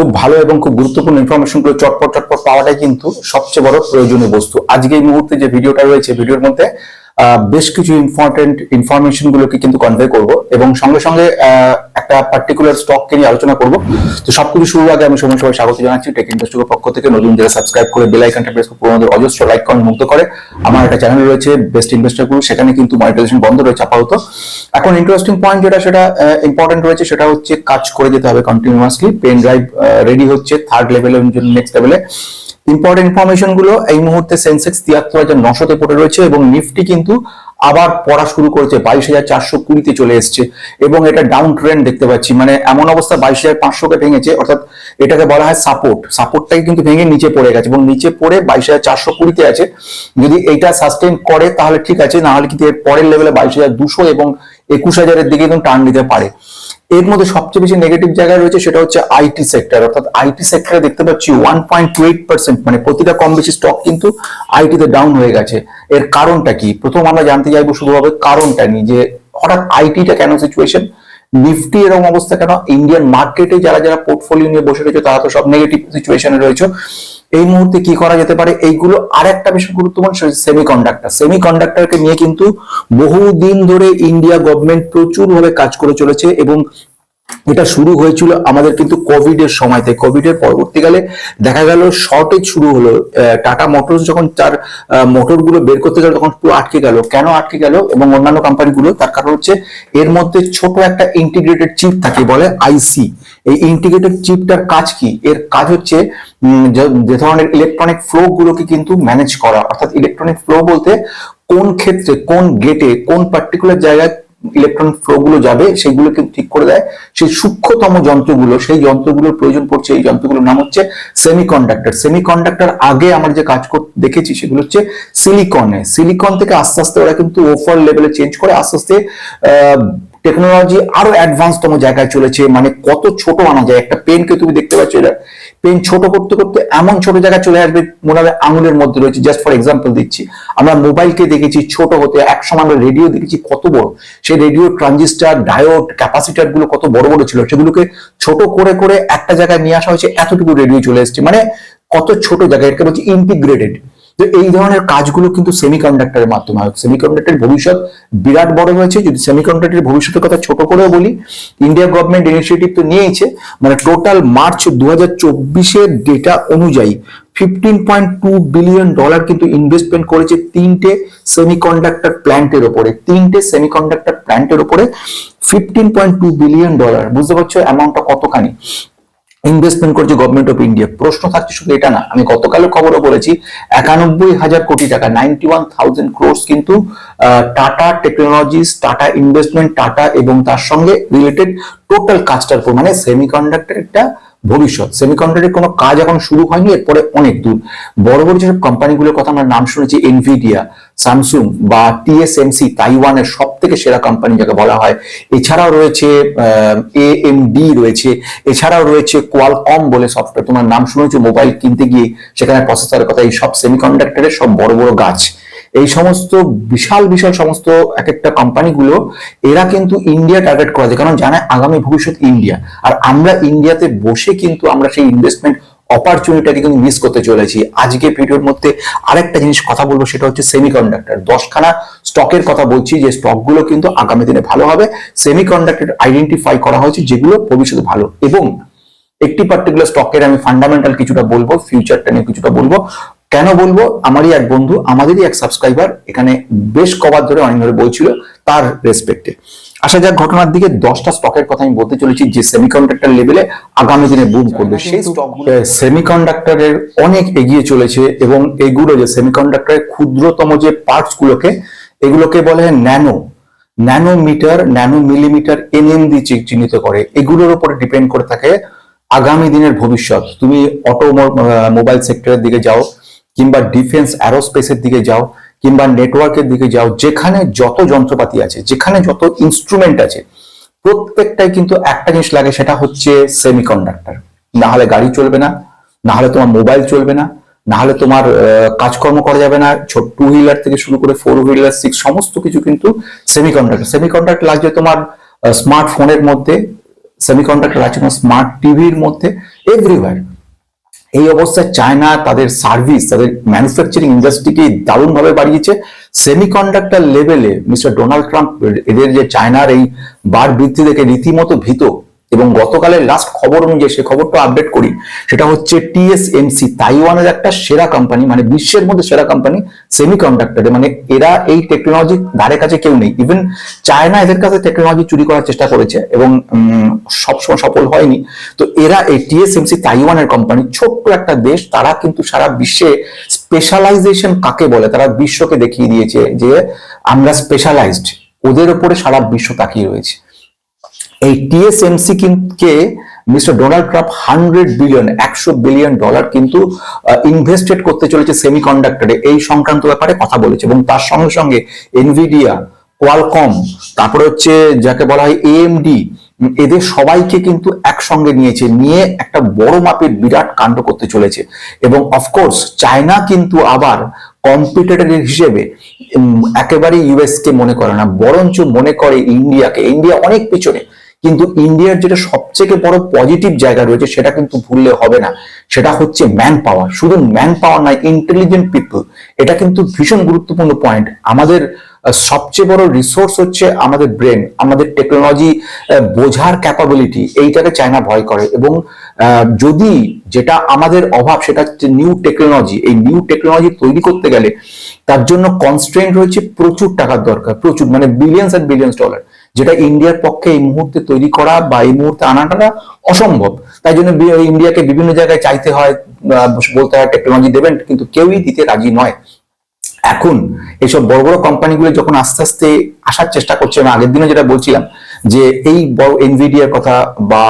খুব ভালো এবং খুব গুরুত্বপূর্ণ ইনফরমেশনগুলো চটপট চটপট পাওয়াটাই কিন্তু সবচেয়ে বড় প্রয়োজনীয় বস্তু। আজকে এই মুহূর্তে যে ভিডিওটা রয়েছে ভিডিওর মধ্যে বেশ কিছু ইম্পর্টেন্ট ইনফরমেশন গুলোকে কিন্তু কনভে করব এবং সঙ্গে সঙ্গে একটা পার্টিকুলার স্টককে নিয়ে আলোচনা করব। তো সবকিছু শুরুর আগে আমি সময় সবাই স্বাগত জানাচ্ছি। টেক ইন্ডাস্ট্রির পক্ষ থেকে নতুন যারা সাবস্ক্রাইব করে বেল আইকনটা প্রেস করে অজস্র লাইক কমেন্ট মুক্ত করে। আমার একটা চ্যানেল রয়েছে বেস্ট ইনভেস্টরগুলো সেখানে কিন্তু মনিটাইজেশন বন্ধ রয়েছে আপাতত। এখন ইন্টারেস্টিং পয়েন্ট যেটা, সেটা ইম্পর্টেন্ট রয়েছে, সেটা হচ্ছে কাজ করে যেতে হবে কন্টিনিউয়াসলি পেন ড্রাইভ রেডি হচ্ছে থার্ড লেভেলের জন্য নেক্সট লেভেলে ইম্পর্টেন্ট ইনফরমেশনগুলো এই মুহূর্তে সেন্সেক্স তিয়াত্তর হাজার নশোতে পড়ে রয়েছে এবং নিফটি কিন্তু আবার পড়া শুরু করেছে, বাইশ হাজার চারশো কুড়িতে চলে এসছে এবং এটা ডাউন ট্রেন্ড দেখতে পাচ্ছি। মানে এমন অবস্থা বাইশ হাজার পাঁচশোকে ভেঙেছে, অর্থাৎ এটাকে বলা হয় সাপোর্ট সাপোর্টটাকে কিন্তু ভেঙে নিচে পড়ে গেছে এবং নিচে পড়ে বাইশ হাজার চারশো কুড়িতে আছে। যদি এইটা সাস্টেন করে তাহলে ঠিক আছে না হলে কিন্তু এর পরের লেভেলে বাইশ হাজার দুশো এবং একুশ হাজারের দিকে কিন্তু টার্ন দিতে পারে। এর মধ্যে সবচেয়ে বেশি নেগেটিভ জায়গায় রয়েছে সেটা হচ্ছে আইটি সেক্টর অর্থাৎ আইটি সেক্টরে দেখতে পাচ্ছি ওয়ান পয়েন্ট এইট পার্সেন্ট মানে প্রতিটা কম বেশি স্টক কিন্তু আইটিতে ডাউন হয়ে গেছে। এর কারণটা কি? প্রথম আমরা জানতে চাইব শুরুভাবে কারণটা নিয়ে, যে হঠাৎ আইটিটা কেন সিচুয়েশন নিফটি এরকম অবস্থা কেন? ইন্ডিয়ান মার্কেটে যারা যারা পোর্টফোলিও নিয়ে বসে রয়েছে, তারা তো সব নেগেটিভ সিচুয়েশনে রয়েছে। এই মুহূর্তে কি করা যেতে পারে? এইগুলো আর একটা বেশি গুরুত্বপূর্ণ সেমি কন্ডাক্টর সেমি কন্ডাক্টারকে নিয়ে কিন্তু বহুদিন ধরে ইন্ডিয়া গভর্নমেন্ট প্রচুর ভাবে কাজ করে চলেছে এবং এটা শুরু হয়েছিল আমাদের কিন্তু কোভিড এর সময়তে। কোভিড এর পরবর্তীকালে দেখা গেল শর্টেজ শুরু হলো। টাটা মোটরস যখন তার মোটরগুলো বের করতে গেল তখন পুরো আটকে গেল। কেন আটকে গেল? এবং অন্যান্য কোম্পানিগুলো তার কারণ হচ্ছে এর মধ্যে ছোট একটা ইন্টিগ্রেটেড চিপ থাকে, বলে আইসি এই ইন্টিগ্রেটেড চিপটার কাজ কি? এর কাজ হচ্ছে যে- যে ধরনের ইলেকট্রনিক ফ্লো গুলোকে কিন্তু ম্যানেজ করা। অর্থাৎ ইলেকট্রনিক ফ্লো বলতে কোন ক্ষেত্রে, কোন গেটে কোন পার্টিকুলার জায়গায় ইলেকট্রনিক ফ্লো গুলো যাবে, সেগুলোকে ঠিক করে দেয়। সেই সূক্ষ্মতম যন্ত্রগুলো, সেই যন্ত্রগুলোর প্রয়োজন পড়ছে, এই যন্ত্রগুলোর নাম হচ্ছে সেমিকন্ডাক্টর সেমিকন্ডাক্টর আগে আমরা যে কাজ দেখেছি, সেগুলো হচ্ছে সিলিকনে সিলিকন থেকে আস্তে আস্তে ওরা কিন্তু ওফার লেভেলে চেঞ্জ করে, আস্তে আস্তে টেকনোলজি আরও অ্যাডভান্স তম জায়গায় চলেছে মানে কত ছোট আনা যায়। একটা পেনকে তুমি দেখতে পাচ্ছ এটা। পেন ছোট করতে করতে এমন ছোট জায়গায় চলে আসবে, মনে হবে আঙুলের মধ্যে রয়েছে। জাস্ট ফর এক্সাম্পল দিচ্ছি, আমরা মোবাইলকে দেখেছি ছোট হতে একসময় আমরা রেডিও দেখেছি কত বড়। সেই রেডিও ট্রানজিস্টার ডায়োড ক্যাপাসিটারগুলো কত বড় বড় ছিল, সেগুলোকে ছোট করে করে একটা জায়গায় নিয়ে আসা হয়েছে, এতটুকু রেডিও চলে এসেছে। মানে কত ছোট জায়গায় এটাকে বলছে ইন্টিগ্রেটেড তো এই ধরনের কাজগুলো কিন্তু সেমিকন্ডাক্টরের মাধ্যমে হয়। সেমিকন্ডাক্টরের ভবিষ্যৎ বিরাট বড় হয়েছে। যদি সেমিকন্ডাক্টরের ভবিষ্যতের কথা ছোট করে বলি ইন্ডিয়া গভর্নমেন্ট ইনিশিয়েটিভ তো নিয়েছে মানে টোটাল মার্চ দু হাজার ডেটা অনুযায়ী fifteen point two billion dollar কিন্তু ইনভেস্টমেন্ট করেছে তিনটে সেমিকন্ডাক্টর প্ল্যান্টের ওপরে। তিনটে সেমিকন্ডাক্টর প্ল্যান্টের ওপরে fifteen point two billion dollar বুঝতে পারছ অ্যামাউন্টটা কতখানি? ইনভেস্টমেন্ট করছে গভর্নমেন্ট অফ ইন্ডিয়া প্রশ্ন থাকছে শুধু এটা না, আমি গতকালের খবরও বলেছি, একানব্বই হাজার কোটি টাকা নাইনটি ওয়ান থাউজেন্ড ক্রোর্স কিন্তু Tata Technologies Tata investment Tata এবং তার সঙ্গে রিলেটেড টোটাল কাজটার উপর মানে সেমিকন্ডাক্টর একটা ভবিষ্যৎ। সেমিকন্ডাক্টরের কোনো কাজ এখন শুরু হয়নি, এরপরে অনেক দূর। বড় বড় যেসব কোম্পানিগুলোর কথা আমরা নাম শুনেছি এনভিডিয়া স্যামসুং বা টিএসএমসি তাইওয়ানের সব থেকে সেরা কোম্পানি যাকে বলা হয়। এছাড়াও রয়েছে এএমডি রয়েছে, এছাড়াও রয়েছে কোয়ালকম বলে সফটওয়্যার তোমার নাম শুনেছো মোবাইল কিনতে গিয়ে সেখানে প্রসেসরের কথা, এই সব সেমিকন্ডাক্টরের সব বড় বড় গাছ। এই সমস্ত বিশাল বিশাল সমস্ত এক একটা কোম্পানিগুলো এরা কিন্তু ইন্ডিয়া টার্গেট করা যায় কারণ জানে আগামী ভবিষ্যৎ ইন্ডিয়া আর আমরা ইন্ডিয়াতে বসে কিন্তু আমরা সেই ইনভেস্টমেন্ট অপরচুনিটিটাকে কিন্তু মিস করতে চলেছি। আজকে ভিডিওর মধ্যে আরেকটা জিনিস কথা বলব, সেটা হচ্ছে সেমিকন্ডাক্টর দশখানা স্টকের কথা বলছি, যে স্টকগুলো কিন্তু আগামী দিনে ভালো হবে। সেমিকন্ডাক্টর আইডেন্টিফাই করা হয়েছে, যেগুলো ভবিষ্যতে ভালো। এবং একটি পার্টিকুলার স্টকের আমি ফান্ডামেন্টাল কিছুটা বলব ফিউচারটা নিয়ে কিছুটা বলব। কেন বলব? আমারই এক বন্ধু, আমাদেরই এক সাবস্ক্রাইবার এখানে বেশ কবার ধরে অনেক ধরে বলছিল, তার রেসপেক্টে আসা যাক ঘটনার দিকে দশটা স্টকের কথা আমি বলতে চলেছি যে সেমিকন্ডাক্টর লেভেলে আগামী দিনে বুম করবে। সেই স্টকগুলো সেমিকন্ডাক্টরের অনেক এগিয়ে চলেছে এবং এগুলো যে সেমিকন্ডাক্টরের ক্ষুদ্রতম যে পার্টস গুলোকে এগুলোকে বলে nano nanometre nano millimetre NM দিয়ে চি- চিহ্নিত করে। এগুলোর উপরে ডিপেন্ড করে থাকে আগামী দিনের ভবিষ্যৎ। তুমি অটো মোবাইল সেক্টরের দিকে যাও কিংবা ডিফেন্স অ্যারোস্পেসের দিকে যাও কিংবা নেটওয়ার্কের দিকে যাও, যেখানে যত যন্ত্রপাতি আছে, যেখানে যত ইনস্ট্রুমেন্ট আছে, প্রত্যেকটাই কিন্তু একটা জিনিস লাগে, সেটা হচ্ছে সেমিকন্ডাক্টর না হলে গাড়ি চলবে না না হলে তোমার মোবাইল চলবে না না হলে তোমার কাজকর্ম করা যাবে না টু হুইলার থেকে শুরু করে ফোর হুইলার সিক্স সমস্ত কিছু কিন্তু সেমিকন্ডাক্টর সেমিকন্ডাক্টর লাগছে তোমার স্মার্টফোনের মধ্যে সেমিকন্ডাক্টর আছে তোমার স্মার্ট টিভির মধ্যে এভরিওয়ার এই অবস্থায় চায়না তাদের সার্ভিস তাদের ম্যানুফ্যাকচারিং ইন্ডাস্ট্রিকে দারুণভাবে বাড়িয়েছে। সেমিকন্ডাক্টর লেভেলে মিস্টার ডোনাল্ড ট্রাম্প এদের যে চায়নার এই বার বৃদ্ধি দেখে রীতিমতো ভীত। এবং গতকালের লাস্ট খবর অনুযায়ী সে খবরটা আপডেট করি, সেটা হচ্ছে টিএসএমসি তাইওয়ানের একটা সেরা কোম্পানি মানে বিশ্বের মধ্যে সেরা কোম্পানি সেমিকন্ডাক্টরে মানে এরা এই টেকনোলজি ধারে কাছে কেউ নেই। ইভেন চায়না এদের কাছে টেকনোলজি চুরি করার চেষ্টা করেছে এবং সবসময় সফল হয়নি। তো এরা এই টিএসএমসি তাইওয়ানের কোম্পানি ছোট্ট একটা দেশ, তারা কিন্তু সারা বিশ্বে স্পেশালাইজেশন কাকে বলে? তারা বিশ্বকে দেখিয়ে দিয়েছে যে আমরা স্পেশালাইজড ওদের উপরে সারা বিশ্ব তাকিয়ে রয়েছে। এই টিএসএমসি কে Mister Donald Trump hundred billion একশো বিলিয়ন ডলার কিন্তু ইনভেস্টেড করতে চলেছে সেমিকন্ডাক্টরে এই সংক্রান্ত ব্যাপারে কথা বলেছে এবং তার সঙ্গে সঙ্গে এনভিডিয়া কোয়ালকম তারপরে হচ্ছে যাকে বলা হয় এএমডি এদের সবাইকে কিন্তু একসঙ্গে নিয়েছে, নিয়ে একটা বড় মাপের বিরাট কাণ্ড করতে চলেছে। এবং অফকোর্স চায়না কিন্তু আবার কম্পিটিটর হিসেবে একেবারে ইউএস কে মনে করে না, বরঞ্চ মনে করে ইন্ডিয়াকে ইন্ডিয়া অনেক পিছনে। কিন্তু ইন্ডিয়ার যেটা সবথেকে বড় পজিটিভ জায়গা রয়েছে, সেটা কিন্তু ভুললে হবে না। সেটা হচ্ছে ম্যান পাওয়ার শুধু ম্যান পাওয়ার নয় ইন্টেলিজেন্ট পিপল এটা কিন্তু ভীষণ গুরুত্বপূর্ণ পয়েন্ট আমাদের সবচেয়ে বড় রিসোর্স হচ্ছে আমাদের ব্রেন আমাদের টেকনোলজি বোঝার ক্যাপাবিলিটি এইটাকে চায়না ভয় করে। এবং যদি যেটা আমাদের অভাব, সেটা হচ্ছে নিউ টেকনোলজি এই নিউ টেকনোলজি তৈরি করতে গেলে তার জন্য কনস্ট্রেন্ট রয়েছে প্রচুর টাকার দরকার। প্রচুর মানে বিলিয়ন্স অ্যান্ড বিলিয়ন্স ডলার যেটা ইন্ডিয়ার পক্ষে এই মুহূর্তে তৈরি করা বা এই মুহূর্তে আনাটা অসম্ভব। তাই জন্য ইন্ডিয়াকে বিভিন্ন জায়গায় চাইতে হয় বলতে হয় টেকনোলজি দেবেন কিন্তু কেউই দিতে রাজি নয়। এখন এইসব বড় বড় কোম্পানিগুলো যখন আস্তে আস্তে আসার চেষ্টা করছে, আমি আগের দিনে যেটা বলছিলাম, যে এই বড় এনভিডিয়ার কথা বা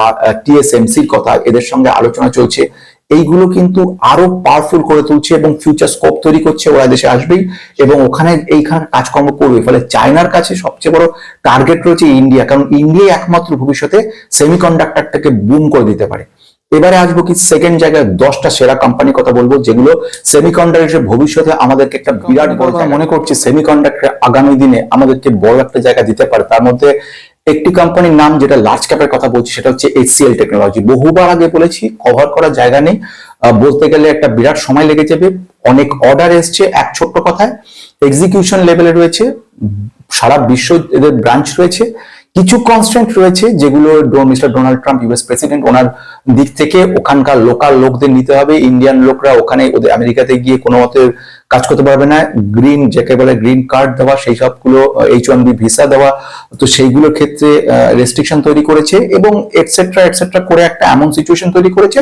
টিএসএমসির কথা এদের সঙ্গে আলোচনা চলছে। এইগুলো কিন্তু আরও পাওয়ারফুল করে তুলছে এবং ফিউচার স্কোপ তৈরি করছে ওরা দেশে আসবেই। এবং ওখানে এইখানে কাজকর্ম করবে। ফলে চায়নার কাছে সবচেয়ে বড় টার্গেট রয়েছে ইন্ডিয়া। কারণ ইন্ডিয়া একমাত্র ভবিষ্যতে সেমিকন্ডাক্টরটাকে বুম করে দিতে পারে। এবারে আসব কি সেকেন্ড জায়গায় দশটা সেরা কোম্পানির কথা বলব যেগুলো সেমিকন্ডাক্টর ভবিষ্যতে আমাদেরকে একটা বিরাট বড় মনে করছি সেমিকন্ডাক্টর আগামী দিনে আমাদেরকে বড় একটা জায়গা দিতে পারে। তার মধ্যে একটি কোম্পানির নাম যেটা লার্জ ক্যাপের কথা বলছি, সেটা হচ্ছে এইচসিএল টেকনোলজি বহুবার আগে বলেছি কভার করার জায়গা নেই। বলতে গেলে একটা বিরাট সময় লেগে যাবে। অনেক অর্ডার এসছে এক ছোট্ট কথায়। এক্সিকিউশন লেভেলে রয়েছে। সারা বিশ্ব এদের ব্রাঞ্চ রয়েছে। কিছু কনস্ট্যান্ট রয়েছে যেগুলো Mister Donald Trump US president ওনার দিক থেকে ওখানকার লোকাল লোকদের নিতে হবে। ইন্ডিয়ান লোকরা ওখানে, ওদের আমেরিকাতে গিয়ে কোনো মতে কাজ করতে পারবে না। গ্রিন যাকে বলে গ্রিন কার্ড দেওয়া, সেই সবগুলো এইচ ওয়ান বি ভিসা দেওয়া, তো সেইগুলোর ক্ষেত্রে রেস্ট্রিকশন তৈরি করেছে এবং এটসেট্রা এটসেট্রা করে একটা এমন সিচুয়েশন তৈরি করেছে,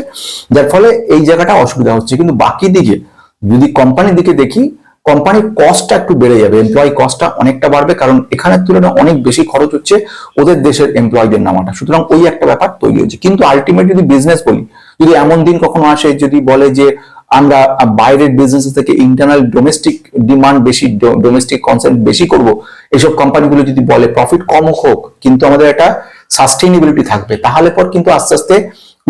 যার ফলে এই জায়গাটা অসুবিধা হচ্ছে। কিন্তু বাকি দিকে, যদি কোম্পানির দিকে দেখি কোম্পানির কস্টটা একটু বেড়ে যাবে এমপ্লয়ি কস্টটা অনেকটা বাড়বে, কারণ এখানের তুলনায় অনেক বেশি খরচ হচ্ছে ওদের দেশের এমপ্লয়ীদের নামাটা। সুতরাং ওই একটা ব্যাপার তৈরি হচ্ছে কিন্তু আলটিমেট যদি বিজনেস বলি, যদি এমন দিন কখনো আসে যদি বলে যে আমরা বাইরের বিজনেস থেকে ইন্টারনাল ডোমেস্টিক ডিমান্ড বেশি ডোমেস্টিক কনসেন্ট বেশি করব এইসব কোম্পানিগুলো যদি বলে প্রফিট কম হোক, কিন্তু আমাদের একটা সাস্টেইনেবিলিটি থাকবে, তাহলে পর কিন্তু আস্তে আস্তে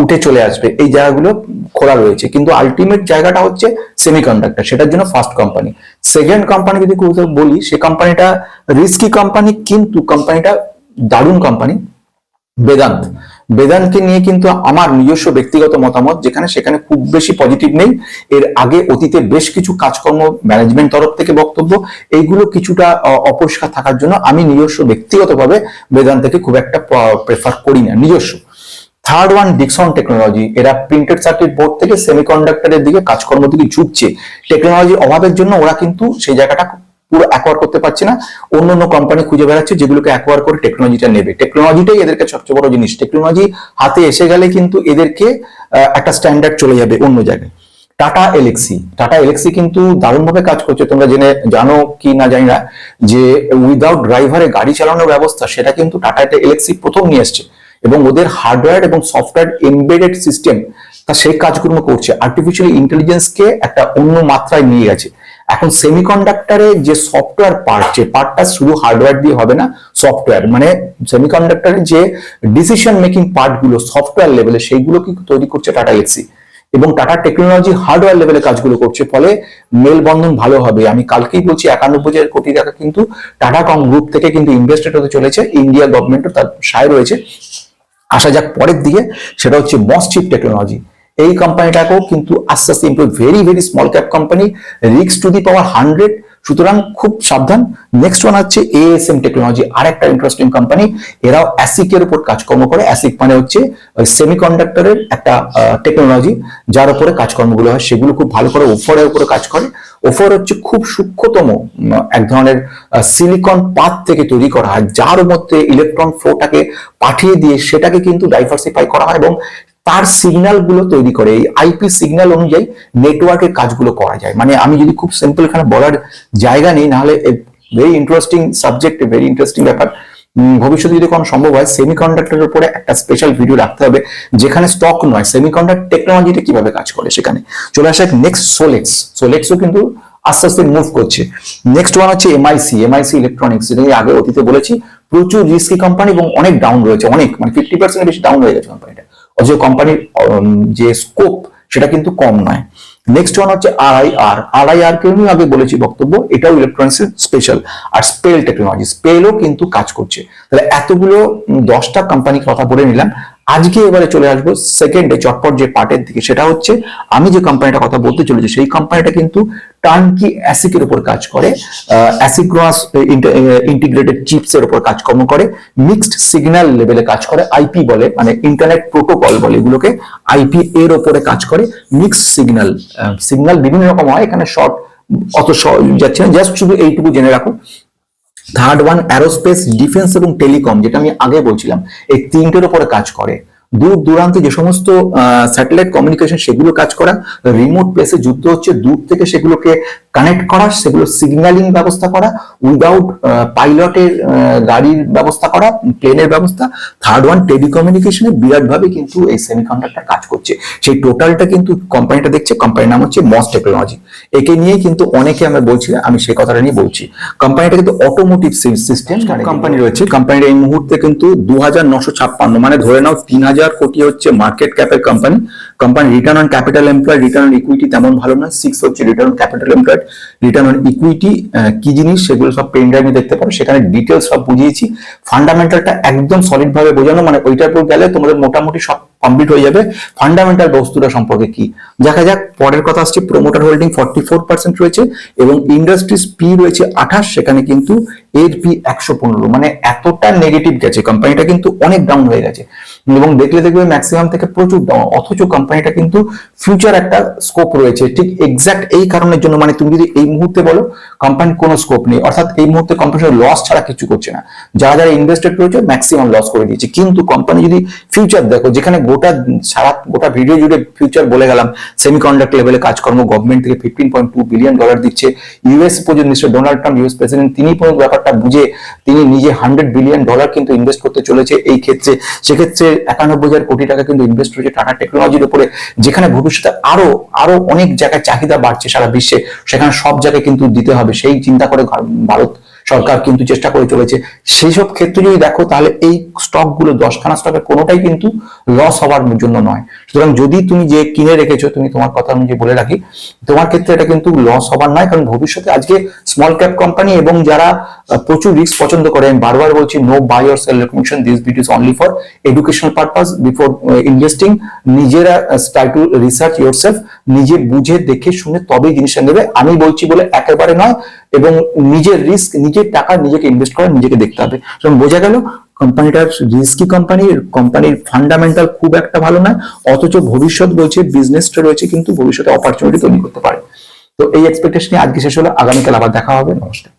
উঠে চলে আসবে। এই জায়গাগুলো খোলা রয়েছে। কিন্তু আলটিমেট জায়গাটা হচ্ছে সেমিকন্ডাক্টর সেটার জন্য ফার্স্ট কোম্পানি সেকেন্ড কোম্পানি যদি বলি, সে কোম্পানিটা রিস্কি কোম্পানি কিন্তু কোম্পানিটা দারুণ কোম্পানি বেদান্ত। বেদান্তকে নিয়ে কিন্তু আমার নিজস্ব ব্যক্তিগত মতামত, যেখানে সেখানে খুব বেশি পজিটিভ নেই। এর আগে অতীতে বেশ কিছু কাজকর্ম ম্যানেজমেন্ট তরফ থেকে বক্তব্য, এইগুলো কিছুটা অপরিষ্কার থাকার জন্য আমি নিজস্ব ব্যক্তিগতভাবে বেদান্তকে খুব একটা প্রেফার করি না। নিজস্ব। থার্ড ওয়ান ডিকসন টেকনোলজি এরা প্রিন্টেড সার্কিট বোর্ড থেকে সেমিকন্ডাক্টরের দিকে কাজকর্ম দিকে ঝুঁকছে। টেকনোলজি অভাবের জন্য ওরা কিন্তু সেই জায়গাটা পুরো অ্যাকোয়ার করতে পারছে না। অন্য অন্য কোম্পানি খুঁজে বেড়াচ্ছে যেগুলোকে অ্যাকোয়ার করে টেকনোলজিটা নেবে। টেকনোলজিটাই এদেরকে সবচেয়ে বড় জিনিস। টেকনোলজি হাতে এসে গেলে কিন্তু এদেরকে একটা স্ট্যান্ডার্ড চলে যাবে অন্য জায়গায়। টাটা এলেক্সি টাটা এলেক্সি কিন্তু দারুণভাবে কাজ করছে। তোমরা জেনে, জানো কি না জানি না, যে উইদাউট ড্রাইভারে গাড়ি চালানোর ব্যবস্থা, সেটা কিন্তু টাটা এলেক্সি প্রথম নিয়ে এসছে। এবং ওদের হার্ডওয়্যার এবং সফটওয়্যার এমবেডেড সিস্টেম তা সেই কাজগুলো করছে। আর্টিফিশিয়াল ইন্টেলিজেন্সকে একটা অন্য মাত্রায় নিয়ে গেছে। এখন সেমিকন্ডাক্টরে যে সফটওয়্যার পার্ট যে পার্টটা শুধু হার্ডওয়্যার দিয়ে হবে না সফটওয়্যার মানে সেমিকন্ডাক্টরের যে ডিসিশন মেকিং পার্টগুলো সফটওয়্যার লেভেলে সেইগুলো কিন্তু তৈরি করছে টাটা এলসি এবং টাটা টেকনোলজি হার্ডওয়্যার লেভেলে কাজগুলো করছে, ফলে মেলবন্ধন ভালো হবে। আমি কালকেই বলছি একানব্বই হাজার কোটি টাকা কিন্তু টাটা কম গ্রুপ থেকে কিন্তু ইনভেস্টেড হতে চলেছে। ইন্ডিয়া গভর্নমেন্টও তার সায় রয়েছে। আসা যাক পরের দিকে, সেটা হচ্ছে মসচিপ টেকনোলজি এই কোম্পানিটাকেও কিন্তু আস্তে আস্তে improve very very small cap company রিক্স টু দি পাওয়ার হান্ড্রেড সুতরাং খুব সাবধান। নেক্সট ওয়ান হচ্ছে এএসএম টেকনোলজি আর একটা ইন্টারেস্টিং কোম্পানি এরাও অ্যাসিক এর উপর কাজকর্ম করে। অ্যাসিক মানে হচ্ছে সেমিকন্ডাক্টরের একটা টেকনোলজি যার উপরে কাজকর্মগুলো হয়। সেগুলো খুব ভালো করে ওফরের উপরে কাজ করে। ওফর হচ্ছে খুব সূক্ষ্মতম এক ধরনের সিলিকন পাত থেকে তৈরি করা। হয় যার মধ্যে ইলেকট্রন ফ্লোটাকে পাঠিয়ে দিয়ে সেটাকে কিন্তু ডাইভার্সিফাই করা হয় এবং তার সিগন্যালগুলো তৈরি করে, এই আইপি সিগন্যাল অনুযায়ী নেটওয়ার্কের কাজগুলো করা যায়। মানে আমি যদি খুব সিম্পল এখানে বলার জায়গা নেই, নাহলে very interesting subject very interesting ব্যাপার। ভবিষ্যতে যদি কোনো সম্ভব হয় সেমিকন্ডাক্টরের উপরে একটা স্পেশাল ভিডিও রাখতে হবে, যেখানে স্টক নয় সেমিকন্ডাক্টর টেকনোলজিটা কীভাবে কাজ করে সেখানে। চলে আসে নেক্সট সোলেক্স সোলেক্সও কিন্তু আস্তে আস্তে মুভ করছে। নেক্সট ওয়ান হচ্ছে এমআইসি এমআইসি ইলেকট্রনিক্স যেটা আগে অতীতে বলেছি। প্রচুর রিস্কি কোম্পানি এবং অনেক ডাউন রয়েছে, অনেক মানে ফিফটি পার্সেন্ট বেশি ডাউন হয়ে গেছে কোম্পানিটা অথচ কোম্পানির যে স্কোপ সেটা কিন্তু কম নয়। নেক্সট ওয়ান হচ্ছে আরআইআর আরআইআর কে আমি আগে বলেছি বক্তব্য, এটাও ইলেকট্রনিক্স স্পেশাল আর স্পেল টেকনোলজি স্পেলও কিন্তু কাজ করছে। তাহলে এতগুলো দশটা কোম্পানির কথা বলে নিলাম। আজকে এবারে চলে আসব সেকেন্ডে চটপট যে পার্টের দিকে, সেটা হচ্ছে আমি যে কোম্পানিটা কথা বলতে চলেছি, সেই কোম্পানিটা কিন্তু টার্নকি অ্যাসিকের উপর কাজ করে অ্যাসিক্রোনাস ইন্টিগ্রেটেড চিপস এর উপর কাজকর্ম করে মিক্সড সিগন্যাল লেভেলে কাজ করে আইপি বলে মানে ইন্টারনেট প্রোটোকল বলে এগুলোকে আইপি এর উপরে কাজ করে মিক্সড সিগন্যাল সিগন্যাল বিভিন্ন রকম হয়, এখানে শর্ট অত যাচ্ছে না জাস্ট শুধু এইটুকু জেনে রাখো। থার্ড ওয়ান অ্যারোস্পেস ডিফেন্স এবং টেলিকম যেটা আমি আগে বলছিলাম, এই তিনটের উপরে কাজ করে। দূর দূরান্তে যে সমস্ত স্যাটেলাইট কমিউনিকেশন সেগুলো কাজ করা রিমোট প্লেসে যুদ্ধ হচ্ছে, দূর থেকে সেগুলোকে কানেক্ট করা সেগুলো সিগন্যালিং ব্যবস্থা করা উইদাউট পাইলটের গাড়ির ব্যবস্থা করা প্লেনের ব্যবস্থা। থার্ড ওয়ান টেলিকমিউনিকেশনে বিরাটভাবে কিন্তু এই সেমিকন্ডাক্টর কাজ করছে। সেই টোটালটা কিন্তু কোম্পানিটা দেখছে কোম্পানির নাম হচ্ছে মস টেকনোলজি একে নিয়ে কিন্তু অনেকে আমরা বলছি আমি সেই কথাটা নিয়ে বলছি। কোম্পানিটা কিন্তু অটোমোটিভ সিস্টেম কোম্পানি রয়েছে। কোম্পানির এই মুহূর্তে কিন্তু দু হাজার নশো ছাপ্পান্ন মানে ধরে নাও তিন হাজার কোটি হচ্ছে market ক্যাপের company company return on capital employ return on equity তেমন ভালো না সিক্স হচ্ছে return on capital employed return on equity কি জিনিস সেগুলো সব পেন ড্রাইভে দেখতে পারো, সেখানে ডিটেলস সব বুঝিয়েছি। ফান্ডামেন্টালটা একদম সলিড ভাবে বোঝানো মানে ওইটার উপর গেলে তোমাদের মোটামুটি সব কমপ্লিট হয়ে যাবে। ফান্ডামেন্টাল বস্তুটা সম্পর্কে কি? দেখা যাক, পরের কথা আসছে promoter holding forty four percent রয়েছে এবং ইন্ডাস্ট্রিজ পি রয়েছে আঠাশ, সেখানে কিন্তু এর পি একশো পনেরো মানে এতটা নেগেটিভ গেছে কোম্পানিটা কিন্তু অনেক ডাউন হয়ে গেছে। এবং দেখলে দেখবে ম্যাক্সিমাম থেকে প্রচুর ডাউন অথচ কোম্পানিটা কিন্তু ফিউচার একটা স্কোপ রয়েছে। ঠিক এক্সাক্ট এই কারণের জন্য মানে তুমি যদি এই মুহূর্তে বলো কোম্পানির কোনো স্কোপ নেই, অর্থাৎ এই মুহূর্তে কোম্পানির লস ছাড়া কিছু করছে না। যারা যারা ইনভেস্টেড রয়েছে ম্যাক্সিমাম লস করে দিয়েছে। কিন্তু কোম্পানি যদি ফিউচার দেখো, যেখানে গোটা সারা গোটা ভিডিও জুড়ে ফিউচার বলে গেলাম সেমিকন্ডাক্টর লেভেলে কাজকর্ম গভর্নমেন্ট থেকে fifteen point two billion dollar দিচ্ছে ইউএস পর্যন্ত mister Donald Trump US president তিনি পর্যন্ত ব্যাপারটা বুঝে, তিনি নিজে হান্ড্রেড বিলিয়ন ডলার কিন্তু ইনভেস্ট করতে চলেছে এই ক্ষেত্রে। সেক্ষেত্রে একানব্বই হাজার কোটি টাকা কিন্তু ইনভেস্ট হয়েছে টাটা টেকনোলজির উপরে, যেখানে ভবিষ্যতে আরও আরও অনেক জায়গায় চাহিদা বাড়ছে সারা বিশ্বে, সেখানে সব জায়গায় কিন্তু দিতে হবে। সেই চিন্তা করে ভারত সরকার কিন্তু চেষ্টা করে চলেছে। সেই সব ক্ষেত্রে যদি দেখো, তাহলে এই স্টকগুলো দশখানা স্টকের কোনোটাই কিন্তু লস হওয়ার জন্য নয়। সুতরাং যদি তুমি যে কিনে রেখেছো, তুমি তোমার কথা অনুযায়ী বলে রাখি, তোমার ক্ষেত্রে এটা কিন্তু লস হবার নয়, কারণ ভবিষ্যতে আজকে স্মল ক্যাপ কোম্পানি এবং যারা প্রচুর রিস্ক পছন্দ করে, আমি বারবার বলছি no buy or sell recommendation this videos only for educational purpose before investing নিজেরা ট্রাই টু রিসার্চ ইয়োরসেলফ নিজে বুঝে দেখে শুনে তবেই জিনিসটা নেবে। আমি বলছি বলে একেবারে নয় এবং নিজের রিস্ক নিজের টাকা নিজেকে ইনভেস্ট করা নিজেকে দেখতে হবে। বোঝা গেল কোম্পানিটার রিস্কি কোম্পানি কোম্পানির ফান্ডামেন্টাল খুব একটা ভালো নয়, অথচ ভবিষ্যৎ বলছে বিজনেসটা রয়েছে, কিন্তু ভবিষ্যতে অপরচুনিটি তৈরি করতে পারে। তো এই এক্সপেকটেশনে আজকে শেষ হলো, আগামীকাল আবার দেখা হবে, নমস্কার।